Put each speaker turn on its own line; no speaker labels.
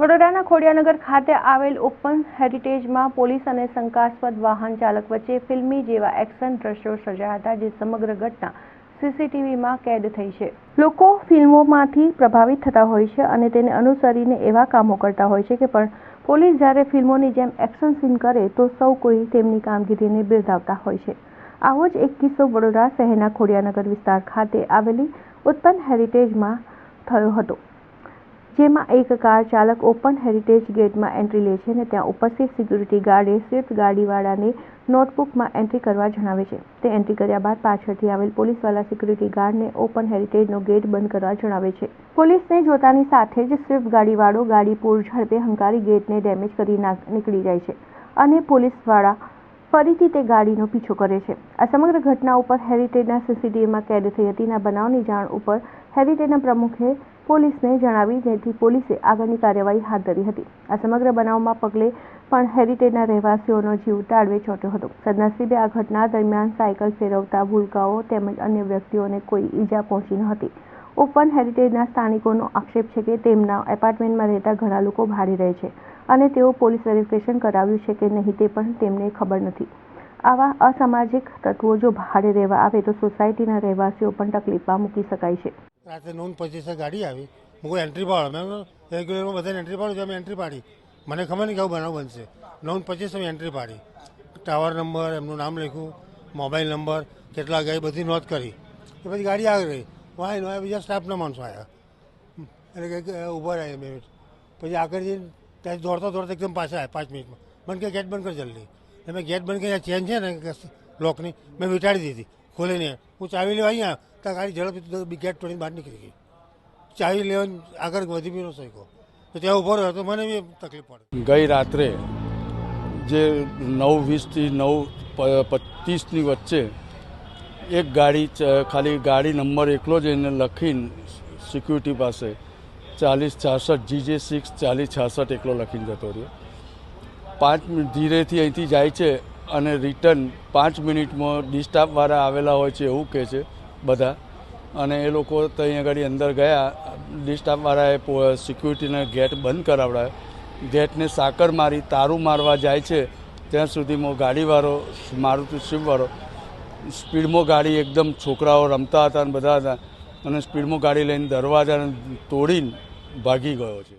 વડોદરાના ખોડિયાનગર ખાતે આવેલ ઓપન હેરિટેજમાં પોલીસ અને શંકાસ્પદ વાહન ચાલક વચ્ચે ફિલ્મી જેવા એક્શન દ્રશ્યો સર્જાયા હતા જે સમગ્ર ઘટના સીસીટીવીમાં કેદ થઈ છે. લોકો ફિલ્મોમાંથી પ્રભાવિત થતા હોય છે અને તેને અનુસરીને એવા કામો કરતા હોય છે કે પણ પોલીસ જ્યારે ફિલ્મોની જેમ એક્શન સીન કરે તો સૌ કોઈ તેમની કામગીરીને બિરદાવતા હોય છે. આવો જ એક કિસ્સો વડોદરા શહેરના ખોડિયાનગર વિસ્તાર ખાતે આવેલી ઉત્પન્ન હેરિટેજમાં થયો હતો. જેમાં એક કાર ચાલક ઓપન હેરિટેજ ગેટમાં એન્ટ્રી લે છે અને ત્યાં ઉપસ્થિત સિક્યુરિટી ગાર્ડે સ્વિફ્ટ ગાડીવાળાને નોટબુકમાં એન્ટ્રી કરવા જણાવે છે. તે એન્ટ્રી કર્યા બાદ પાછળથી આવેલ પોલીસવાળા સિક્યુરિટી ગાર્ડને ઓપન હેરિટેજનો ગેટ બંધ કરવા જણાવે છે. પોલીસને જોતાની સાથે જ સ્વિફ્ટ ગાડીવાળો ગાડી પૂર ઝડપે હંકારી ગેટને ડેમેજ કરી નીકળી જાય છે અને પોલીસવાળા ફરીથી તે ગાડીનો પીછો કરે છે. આ સમગ્ર ઘટના ઉપર હેરિટેજના સીસીટીવીમાં કેદ થઈ હતી. બનાવની જાણ ઉપર હેરિટેજના પ્રમુખે પોલીસને જણાવી જેથી પોલીસે આગળની કાર્યવાહી હાથ ધરી હતી. આ સમગ્ર બનાવમાં પગલે પણ હેરિટેજના રહેવાસીઓનો જીવ તાળવે ચોંટ્યો હતો. સદનસીબે આ ઘટના દરમિયાન સાયકલ ફેરવતા ભૂલકાઓ તેમજ અન્ય વ્યક્તિઓને કોઈ ઈજા પહોંચી ન હતી. ઓપન હેરિટેજના સ્થાનિકોનો આક્ષેપ છે કે તેમના એપાર્ટમેન્ટમાં રહેતા ઘણા લોકો ભાડે રહે છે અને તેઓ પોલીસ વેરિફિકેશન કરાવ્યું છે કે નહીં તે પણ તેમને ખબર નથી. આવા અસામાજિક તત્વો જો ભાડે રહેવા આવે તો સોસાયટીના રહેવાસીઓ પણ તકલીફમાં મૂકી શકાય છે.
રાત્રે નોન પચીસે ગાડી આવી. હું એન્ટ્રી પાડો. મેં રેગ્યુલરમાં બધાને એન્ટ્રી પાડું મેં એન્ટ્રી પાડી. મને ખબર નહીં કેવું બનાવ બનશે. નોન પચીસ મેં એન્ટ્રી પાડી. ટાવર નંબર એમનું નામ લખ્યું મોબાઈલ નંબર કેટલા ગઈ બધી નોંધ કરી. એ પછી ગાડી આગળ રહી. વાય નો બીજા સ્ટાફના માણસો આવ્યા એટલે કંઈક ઊભા રહ્યા બે મિનિટ પછી આગળ જઈને ત્યાં દોડતા દોડતા એકદમ પાછા આવ્યા પાંચ મિનિટમાં. મને કે ગેટ બંધ કર જલ્દી. મેં ગેટ બંધ કરી ચેન છે ને કે લોકની મેં વિટાડી દીધી ખોલીને હું ચાવી લેવા અહીંયા ત્યાં ગાડી ઝડપથી ગેટ તોડીને બહાર નીકળી ગઈ ચાવી લેવાની આગળ વધી બી ન શક્યો તો ત્યાં ઊભો રહ્યો તો મને બી તકલીફ પડે
ગઈ રાત્રે જે નવ વીસથી નવ પ- પચીસની વચ્ચે એક ગાડી ચ- ખાલી ગાડી નંબર એકલો જ એને લખીને સિક્યુરિટી પાસે ચાલીસ છાસઠ જીજે સિક્સ ચાલીસ છાસઠ એકલો લખીને જતો રહ્યો પાંચ ધીરેથી અહીંથી જાય છે અને રિટર્ન પાંચ મિનિટમાં ડિસ્ટાફવાળા આવેલા હોય છે એવું કહે છે બધા. અને એ લોકો ત્યાં આગળ અંદર ગયા. ડિસ્ટાફવાળાએ સિક્યુરિટીને ગેટ બંધ કરાવડાયો. ગેટને સાકર મારી તારું મારવા જાય છે. ત્યાં સુધીમાં ગાડીવાળો, મારુતિ શિવવાળો સ્પીડમાં ગાડી એકદમ છોકરાઓ રમતા હતા અને બધા હતા. અને સ્પીડમાં ગાડી લઈને દરવાજાને તોડીને ભાગી ગયો છે.